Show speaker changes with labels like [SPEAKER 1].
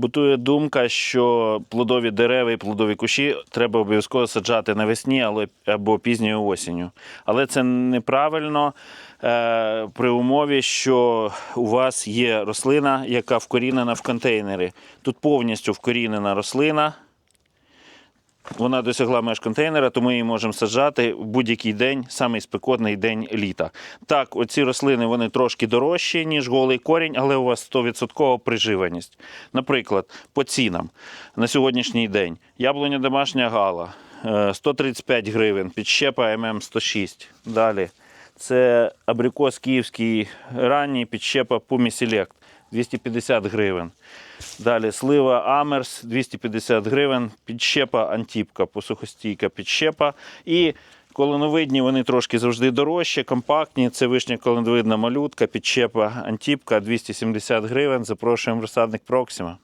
[SPEAKER 1] Бутує думка, що плодові дерева і плодові кущі треба обов'язково саджати навесні або пізньою осінню. Але це неправильно е, при умові, що у вас є рослина, яка вкорінена в контейнери. Тут повністю вкорінена рослина. Вона досягла меж контейнера, тому її можемо саджати в будь-який день, самий спекотний день літа. Так, оці рослини вони трошки дорожчі, ніж голий корінь, але у вас 100% приживаність. Наприклад, по цінам на сьогоднішній день яблуня домашня гала е, 135 гривень, підщепа ММ 106. Далі. Це абрикос київський ранній, підщепа Пумі Селект 250 гривень. Далі слива Амерс 250 гривень, підщепа Антіпка, посухостійка підщепа. І колоновидні вони трошки завжди дорожчі, компактні. Це вишня колоновидна малютка, підщепа Антіпка 270 гривень. Запрошуємо розсадник Проксима.